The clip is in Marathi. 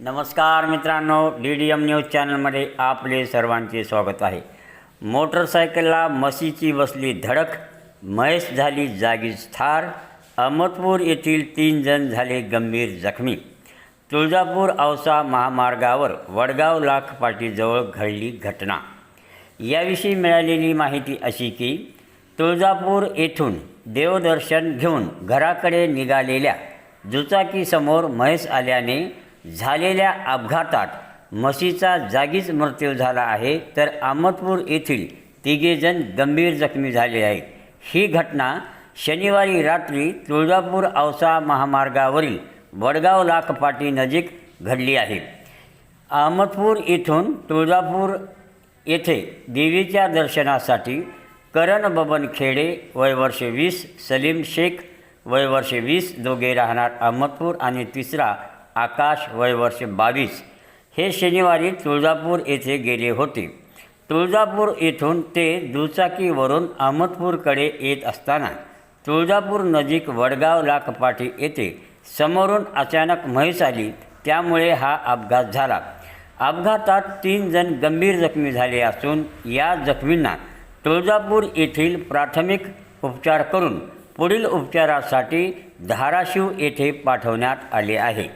नमस्कार मित्रांनो डी डी एम न्यूज चॅनलमध्ये आपले सर्वांचे स्वागत आहे. मोटरसायकलला मसीची बसली धडक महेश झाली जागीच ठार अहमदपूर येथील तीन जण झाले गंभीर जखमी. तुळजापूर औसा महामार्गावर वडगाव लाख पाटीजवळ घडली घटना. याविषयी मिळालेली माहिती अशी की तुळजापूर येथून देवदर्शन घेऊन घराकडे निघालेल्या दुचाकीसमोर म्हैस आल्याने झालेल्या अपघातात म्हशीचा जागीच मृत्यू झाला आहे तर अहमदपूर येथील तिघेजण गंभीर जखमी झाले आहेत. ही घटना शनिवारी रात्री तुळजापूर औसा महामार्गावरील वडगाव लाखपाटी नजीक घडली आहे. अहमदपूर येथून तुळजापूर येथे देवीच्या दर्शनासाठी करण बबन खेडे वय वर्ष वीस सलीम शेख वय वर्ष वीस दोघे राहणार अहमदपूर आणि तिसरा आकाश वयवर्ष बावीस हे शनिवारी तुळजापूर येथे गेले होते. तुळजापूर येथून ते दुचाकीवरून अहमदपूरकडे येत असताना तुळजापूर नजीक वडगाव लाखपाटी येथे समोरून अचानक म्हैस आली. त्यामुळे हा अपघात झाला. अपघातात तीन जण गंभीर जखमी झाले असून या जखमींना तुळजापूर येथील प्राथमिक उपचार करून पुढील उपचारासाठी धाराशिव येथे पाठवण्यात आले आहे.